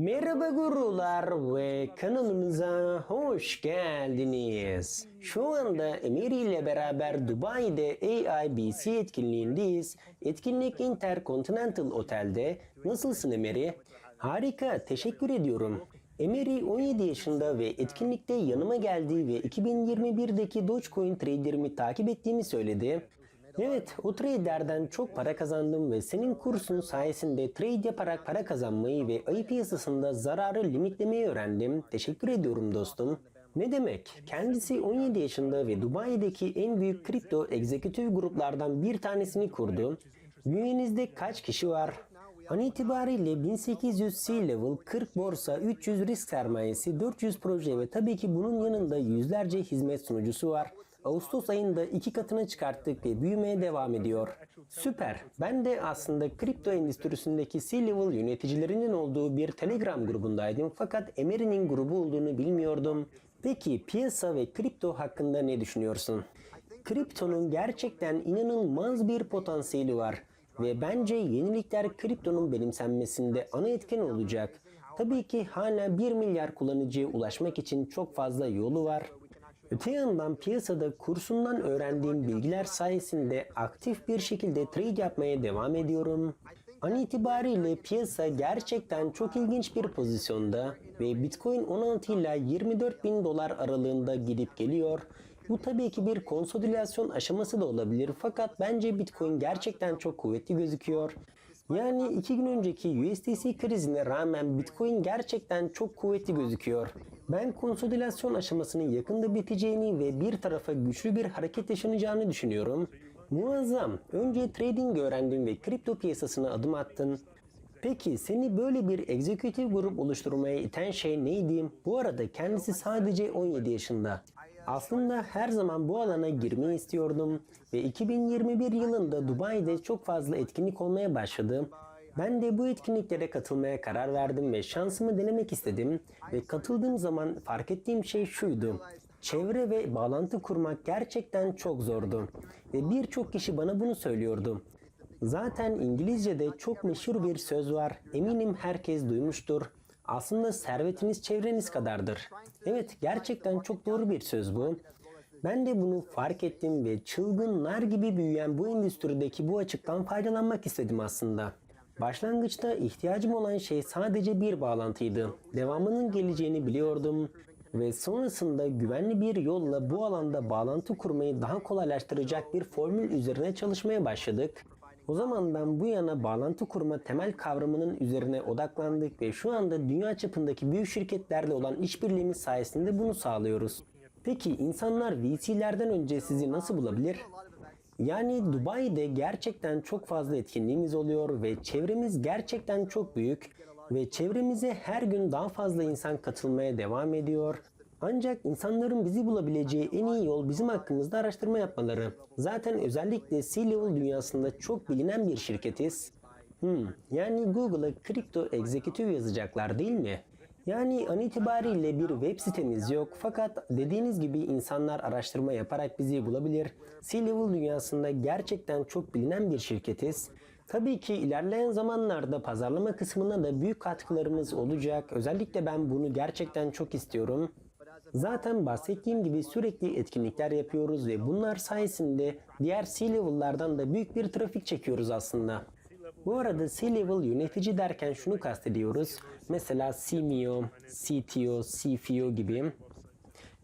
Merhaba gurular ve kanalımıza hoş geldiniz. Şu anda Emir ile beraber Dubai'de AIBC etkinliğindeyiz. Etkinlik Intercontinental Otel'de. Nasılsın Emery? Harika, teşekkür ediyorum. Emery 17 yaşında ve etkinlikte yanıma geldi ve 2021'deki Dogecoin traderimi takip ettiğimi söyledi. Evet, o traderden çok para kazandım ve senin kursun sayesinde trade yaparak para kazanmayı ve ayı piyasasında zararı limitlemeyi öğrendim. Teşekkür ediyorum dostum. Ne demek? Kendisi 17 yaşında ve Dubai'deki en büyük kripto egzekutif gruplardan bir tanesini kurdu. Bünyenizde kaç kişi var? An itibariyle 1800 C-Level, 40 borsa, 300 risk sermayesi, 400 proje ve tabii ki bunun yanında yüzlerce hizmet sunucusu var. Ağustos ayında iki katına çıkarttık ve büyümeye devam ediyor. Süper. Ben de aslında kripto endüstrisindeki C-Level yöneticilerinin olduğu bir Telegram grubundaydım fakat Emery'nin grubu olduğunu bilmiyordum. Peki piyasa ve kripto hakkında ne düşünüyorsun? Kriptonun gerçekten inanılmaz bir potansiyeli var ve bence yenilikler kriptonun benimsenmesinde ana etken olacak. Tabii ki hala 1 milyar kullanıcıya ulaşmak için çok fazla yolu var. Öte yandan piyasada kursundan öğrendiğim bilgiler sayesinde aktif bir şekilde trade yapmaya devam ediyorum. An itibariyle piyasa gerçekten çok ilginç bir pozisyonda ve Bitcoin 16 ile 24 bin dolar aralığında gidip geliyor. Bu tabii ki bir konsolidasyon aşaması da olabilir fakat bence Bitcoin gerçekten çok kuvvetli gözüküyor. Yani iki gün önceki USDC krizine rağmen Bitcoin gerçekten çok kuvvetli gözüküyor. Ben konsolidasyon aşamasının yakında biteceğini ve bir tarafa güçlü bir hareket yaşanacağını düşünüyorum. Muazzam. Önce trading öğrendin ve kripto piyasasına adım attın. Peki seni böyle bir egzekutif grup oluşturmaya iten şey neydi? Bu arada kendisi sadece 17 yaşında. Aslında her zaman bu alana girmeyi istiyordum ve 2021 yılında Dubai'de çok fazla etkinlik olmaya başladı. Ben de bu etkinliklere katılmaya karar verdim ve şansımı denemek istedim ve katıldığım zaman fark ettiğim şey şuydu. Çevre ve bağlantı kurmak gerçekten çok zordu ve birçok kişi bana bunu söylüyordu. Zaten İngilizce'de çok meşhur bir söz var. Eminim herkes duymuştur. Aslında servetiniz çevreniz kadardır. Evet gerçekten çok doğru bir söz bu. Ben de bunu fark ettim ve çılgınlar gibi büyüyen bu endüstrideki bu açıktan faydalanmak istedim aslında. Başlangıçta ihtiyacım olan şey sadece bir bağlantıydı. Devamının geleceğini biliyordum ve sonrasında güvenli bir yolla bu alanda bağlantı kurmayı daha kolaylaştıracak bir formül üzerine çalışmaya başladık. O zamandan bu yana bağlantı kurma temel kavramının üzerine odaklandık ve şu anda dünya çapındaki büyük şirketlerle olan işbirliğimiz sayesinde bunu sağlıyoruz. Peki insanlar VC'lerden önce sizi nasıl bulabilir? Yani Dubai'de gerçekten çok fazla etkinliğimiz oluyor ve çevremiz gerçekten çok büyük ve çevremize her gün daha fazla insan katılmaya devam ediyor. Ancak insanların bizi bulabileceği en iyi yol bizim hakkımızda araştırma yapmaları. Zaten özellikle C-Level dünyasında çok bilinen bir şirketiz. Hmm, yani Google'a kripto executive yazacaklar değil mi? Yani an itibariyle bir web sitemiz yok fakat dediğiniz gibi insanlar araştırma yaparak bizi bulabilir. C-Level dünyasında gerçekten çok bilinen bir şirketiz. Tabii ki ilerleyen zamanlarda pazarlama kısmına da büyük katkılarımız olacak. Özellikle ben bunu gerçekten çok istiyorum. Zaten bahsettiğim gibi sürekli etkinlikler yapıyoruz ve bunlar sayesinde diğer C-Level'lardan da büyük bir trafik çekiyoruz aslında. Bu arada C-Level yönetici derken şunu kastediyoruz. Mesela CMO, CTO, CFO gibi.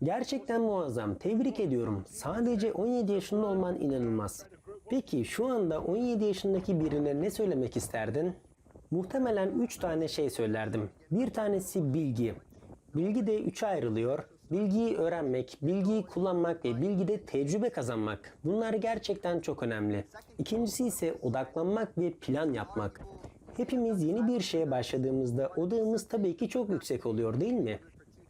Gerçekten muazzam. Tebrik ediyorum. Sadece 17 yaşında olman inanılmaz. Peki şu anda 17 yaşındaki birine ne söylemek isterdin? Muhtemelen 3 tane şey söylerdim. Bir tanesi bilgi. Bilgi de 3'e ayrılıyor. Bilgiyi öğrenmek, bilgiyi kullanmak ve bilgide tecrübe kazanmak. Bunlar gerçekten çok önemli. İkincisi ise odaklanmak ve plan yapmak. Hepimiz yeni bir şeye başladığımızda odağımız tabii ki çok yüksek oluyor değil mi?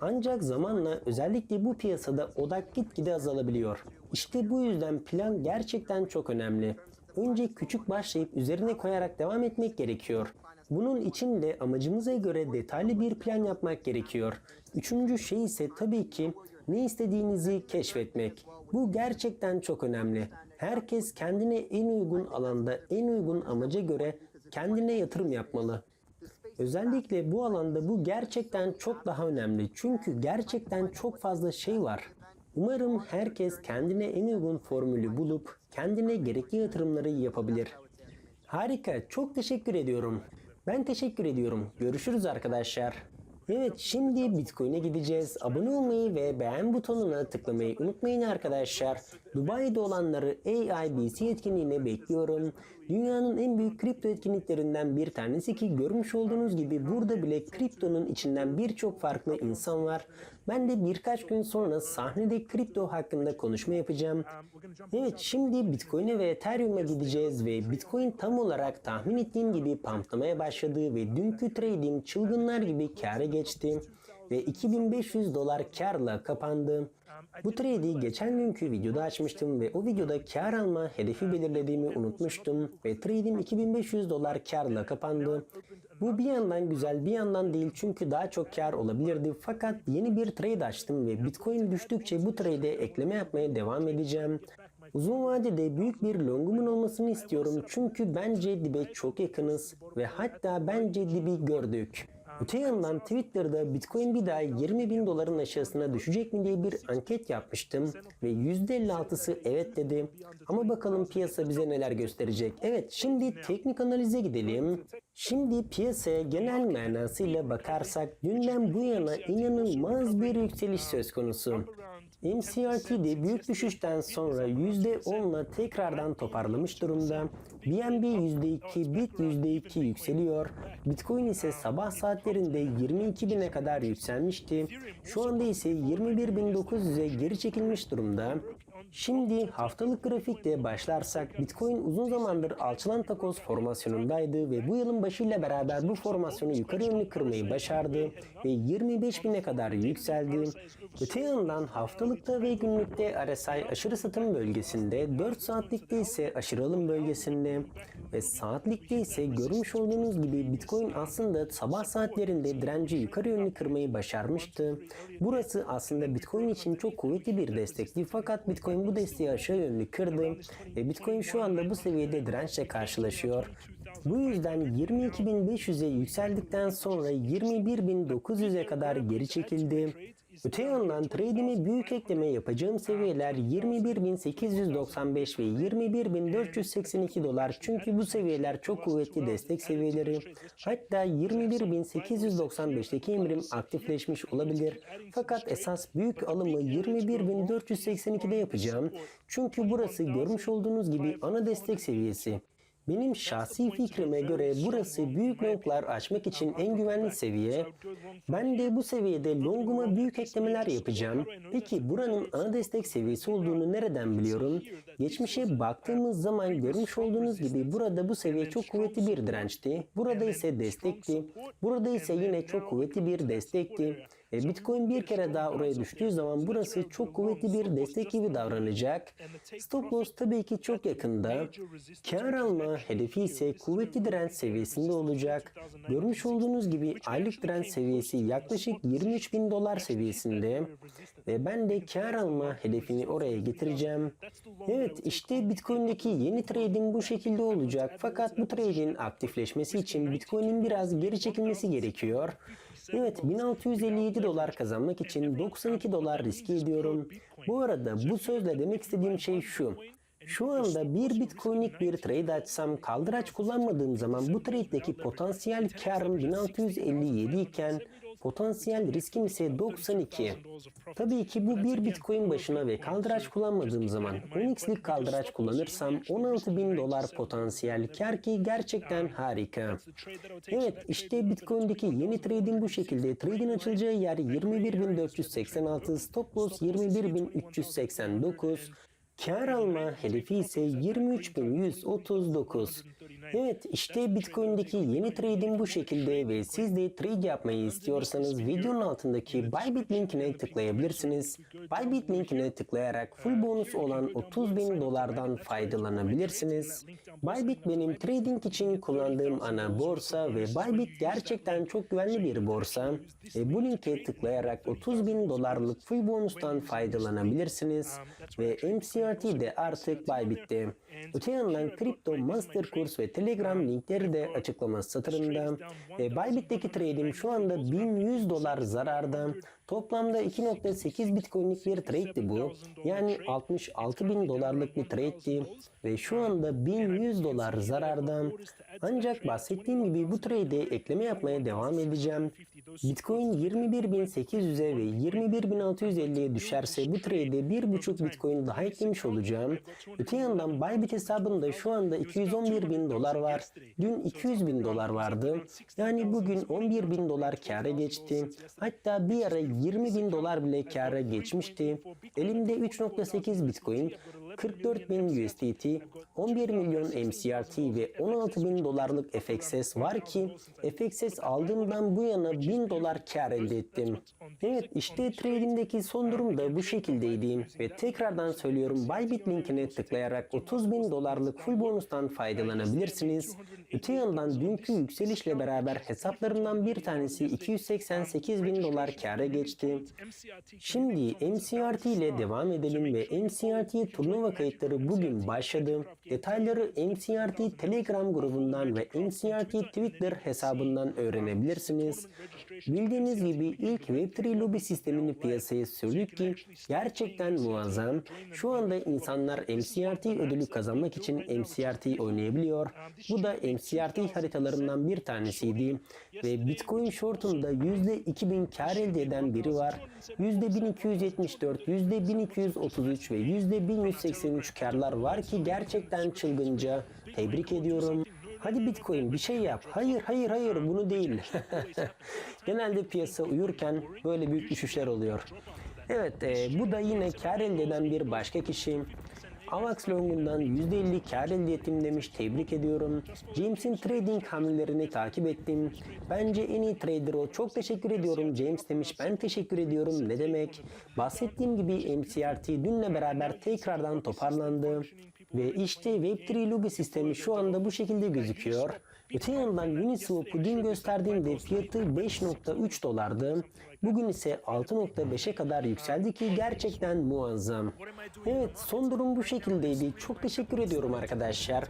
Ancak zamanla özellikle bu piyasada odak gitgide azalabiliyor. İşte bu yüzden plan gerçekten çok önemli. Önce küçük başlayıp üzerine koyarak devam etmek gerekiyor. Bunun için de amacımıza göre detaylı bir plan yapmak gerekiyor. Üçüncü şey ise tabii ki ne istediğinizi keşfetmek. Bu gerçekten çok önemli. Herkes kendine en uygun alanda, en uygun amaca göre kendine yatırım yapmalı. Özellikle bu alanda bu gerçekten çok daha önemli. Çünkü gerçekten çok fazla şey var. Umarım herkes kendine en uygun formülü bulup kendine gerekli yatırımları yapabilir. Harika, çok teşekkür ediyorum. Ben teşekkür ediyorum. Görüşürüz arkadaşlar. Evet, şimdi Bitcoin'e gideceğiz. Abone olmayı ve beğen butonuna tıklamayı unutmayın arkadaşlar. Dubai'de olanları AIBC etkinliğine bekliyorum. Dünyanın en büyük kripto etkinliklerinden bir tanesi ki görmüş olduğunuz gibi burada bile kriptonun içinden birçok farklı insan var. Ben de birkaç gün sonra sahnede kripto hakkında konuşma yapacağım. Evet şimdi Bitcoin'e ve Ethereum'a gideceğiz ve Bitcoin tam olarak tahmin ettiğim gibi pamplamaya başladı ve dünkü trade'im çılgınlar gibi kâra geçti ve 2500 dolar karla kapandı. Bu trade'i geçen günkü videoda açmıştım ve o videoda kar alma hedefi belirlediğimi unutmuştum ve trade'im 2500 dolar karla kapandı. Bu bir yandan güzel bir yandan değil çünkü daha çok kar olabilirdi fakat yeni bir trade açtım ve Bitcoin düştükçe bu trade'e ekleme yapmaya devam edeceğim. Uzun vadede büyük bir longumun olmasını istiyorum çünkü bence dibe çok yakınız ve hatta bence dibi gördük. Öte yandan Twitter'da Bitcoin bir daha 20 bin doların aşağısına düşecek mi diye bir anket yapmıştım ve %56'sı evet dedi. Ama bakalım piyasa bize neler gösterecek. Evet şimdi teknik analize gidelim. Şimdi piyasaya genel manasıyla bakarsak dünden bu yana inanılmaz bir yükseliş söz konusu. MCRT'de büyük düşüşten sonra %10'la tekrardan toparlamış durumda. BNB %2, BIT %2 yükseliyor. Bitcoin ise sabah saatlerinde 22 bine kadar yükselmişti. Şu anda ise 21.900'e geri çekilmiş durumda. Şimdi haftalık grafikte başlarsak Bitcoin uzun zamandır alçılan takoz formasyonundaydı ve bu yılın başıyla beraber bu formasyonu yukarı yönlü kırmayı başardı ve 25 bine kadar yükseldi. Öte yandan haftalıkta ve günlükte RSI aşırı satım bölgesinde, 4 saatlikte ise aşırı alım bölgesinde ve saatlikte ise görmüş olduğunuz gibi Bitcoin aslında sabah saatlerinde direnci yukarı yönlü kırmayı başarmıştı. Burası aslında Bitcoin için çok kuvvetli bir destekti fakat Bitcoin bu desteği aşağı yönlü kırdı ve Bitcoin şu anda bu seviyede dirençle karşılaşıyor. Bu yüzden 22.500'e yükseldikten sonra 21.900'e kadar geri çekildi. Öte yandan trade'ime büyük ekleme yapacağım seviyeler 21.895 ve 21.482 dolar çünkü bu seviyeler çok kuvvetli destek seviyeleri. Hatta 21.895'teki emrim aktifleşmiş olabilir. Fakat esas büyük alımı 21.482'de yapacağım. Çünkü burası görmüş olduğunuz gibi ana destek seviyesi. Benim şahsi fikrime göre burası büyük longlar açmak için en güvenli seviye. Ben de bu seviyede longuma büyük eklemeler yapacağım. Peki buranın ana destek seviyesi olduğunu nereden biliyorum? Geçmişe baktığımız zaman görmüş olduğunuz gibi burada bu seviye çok kuvvetli bir dirençti. Burada ise destekti. Burada ise yine çok kuvvetli bir destekti. E, Bitcoin bir kere daha oraya düştüğü zaman burası çok kuvvetli bir destek gibi davranacak. Stop loss tabii ki çok yakında. Kar alma hedefi ise kuvvetli direnç seviyesinde olacak. Görmüş olduğunuz gibi aylık direnç seviyesi yaklaşık 23 bin dolar seviyesinde. Ve ben de kar alma hedefini oraya getireceğim. Evet işte Bitcoin'deki yeni trade'in bu şekilde olacak. Fakat bu trade'in aktifleşmesi için Bitcoin'in biraz geri çekilmesi gerekiyor. Evet 1657 dolar kazanmak için 92 dolar riske ediyorum. Bu arada bu sözle demek istediğim şey şu. Şu anda bir bitcoinlik bir trade açsam kaldıraç kullanmadığım zaman bu trade'deki potansiyel karım 1657 iken potansiyel riskim ise 92. Tabii ki bu bir bitcoin başına ve kaldıraç kullanmadığım zaman 10x'lik kaldıraç kullanırsam 16 bin dolar potansiyel kar ki gerçekten harika. Evet işte bitcoin'deki yeni trading bu şekilde. Trade'in açılacağı yer 21.486, stop loss 21.389, Kar alma hedefi ise 23.139. Evet işte Bitcoin'deki yeni trade'im bu şekilde ve siz de trade yapmayı istiyorsanız videonun altındaki Bybit linkine tıklayabilirsiniz. Bybit linkine tıklayarak full bonus olan 30 bin dolardan faydalanabilirsiniz. Bybit benim trading için kullandığım ana borsa ve Bybit gerçekten çok güvenli bir borsa. E, bu linke tıklayarak 30 bin dolarlık full bonustan faydalanabilirsiniz ve MCR MCRT de artık Bybit'te. Öte yandan Crypto Master Ve Telegram linkleri de açıklama satırında. Ve Bybit'teki trade'im şu anda 1100 dolar zararda. Toplamda 2.8 bitcoin'lik bir trade'di bu. Yani 66 bin dolarlık bir trade'di. Ve şu anda 1100 dolar zararda. Ancak bahsettiğim gibi bu trade'e ekleme yapmaya devam edeceğim. Bitcoin 21.800'e ve 21.650'ye düşerse bu trade'e 1.5 Bitcoin daha eklemiş olacağım. Öte yandan Bybit hesabımda şu anda 211 bin dolar var. Dün 200 bin dolar vardı. Yani bugün 11 bin dolar kâra geçti. Hatta bir ara 20 bin dolar bile kâra geçmişti. Elimde 3.8 Bitcoin, 44 bin USDT, 11 milyon MCRT ve 16 bin dolarlık FXS var ki FXS aldığımdan bu yana 1000 dolar kar elde ettim. Evet işte tradingdeki son durum da bu şekildeydi ve tekrardan söylüyorum Bybit linkine tıklayarak 30 bin dolarlık full bonustan faydalanabilirsiniz. Öte yandan dünkü yükselişle beraber hesaplarından bir tanesi 288 bin dolar kâra geçti. Şimdi MCRT ile devam edelim ve MCRT turnuva kayıtları bugün başladı. Detayları MCRT Telegram grubundan ve MCRT Twitter hesabından öğrenebilirsiniz. Bildiğiniz gibi ilk Web3 lobi sistemini piyasaya sürdük ki gerçekten muazzam. Şu anda insanlar MCRT ödülü kazanmak için MCRT oynayabiliyor. Bu da MCRT haritalarından bir tanesiydi. Ve Bitcoin Short'unda %2000 kar elde eden biri var. %1274, %1233 ve %1183 karlar var ki gerçekten çılgınca. Tebrik ediyorum. Hadi Bitcoin bir şey yap. Hayır hayır hayır bunu değil. Genelde piyasa uyurken böyle büyük düşüşler oluyor. Evet e, bu da yine kar elde eden bir başka kişi. Avax Long'undan %50 kar elde ettim demiş. Tebrik ediyorum. James'in trading hamlelerini takip ettim. Bence en iyi trader o. Çok teşekkür ediyorum James demiş. Ben teşekkür ediyorum. Ne demek? Bahsettiğim gibi MCRT dünle beraber tekrardan toparlandı. Ve işte Web3 logo sistemi şu anda bu şekilde gözüküyor. Öte yandan Uniswap'u dün gösterdiğimde fiyatı 5.3 dolardı. Bugün ise 6.5'e kadar yükseldi ki gerçekten muazzam. Evet son durum bu şekildeydi. Çok teşekkür ediyorum arkadaşlar.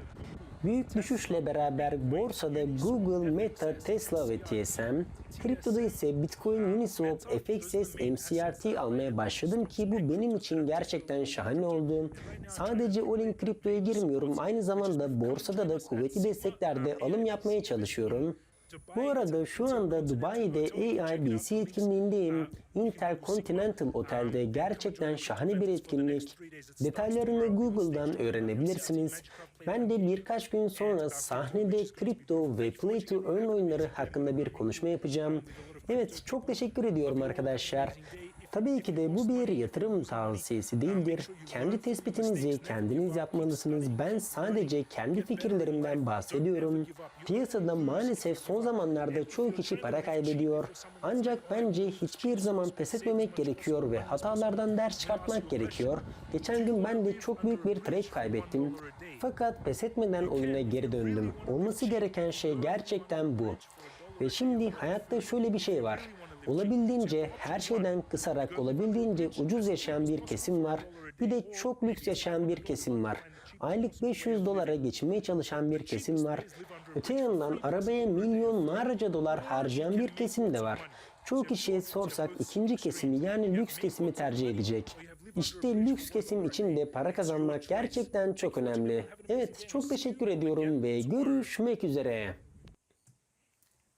Büyük düşüşle beraber borsada Google, Meta, Tesla ve TSM, kriptoda ise Bitcoin, Uniswap, FXS, MCRT almaya başladım ki bu benim için gerçekten şahane oldu. Sadece Olin kriptoya girmiyorum. Aynı zamanda borsada da kuvvetli desteklerde alım yapmaya çalışıyorum. Bu arada şu anda Dubai'de AIBC etkinliğindeyim. Intercontinental Otel'de gerçekten şahane bir etkinlik. Detaylarını Google'dan öğrenebilirsiniz. Ben de birkaç gün sonra sahnede kripto ve play to earn oyunları hakkında bir konuşma yapacağım. Evet çok teşekkür ediyorum arkadaşlar. Tabii ki de bu bir yatırım tavsiyesi değildir. Kendi tespitinizi kendiniz yapmalısınız. Ben sadece kendi fikirlerimden bahsediyorum. Piyasada maalesef son zamanlarda çoğu kişi para kaybediyor. Ancak bence hiçbir zaman pes etmemek gerekiyor ve hatalardan ders çıkartmak gerekiyor. Geçen gün ben de çok büyük bir trade kaybettim. Fakat pes etmeden oyuna geri döndüm. Olması gereken şey gerçekten bu. Ve şimdi hayatta şöyle bir şey var. Olabildiğince her şeyden kısarak olabildiğince ucuz yaşayan bir kesim var. Bir de çok lüks yaşayan bir kesim var. Aylık 500 dolara geçinmeye çalışan bir kesim var. Öte yandan arabaya milyonlarca dolar harcayan bir kesim de var. Çoğu kişiye sorsak ikinci kesimi yani lüks kesimi tercih edecek. İşte lüks kesim için de para kazanmak gerçekten çok önemli. Evet çok teşekkür ediyorum ve görüşmek üzere.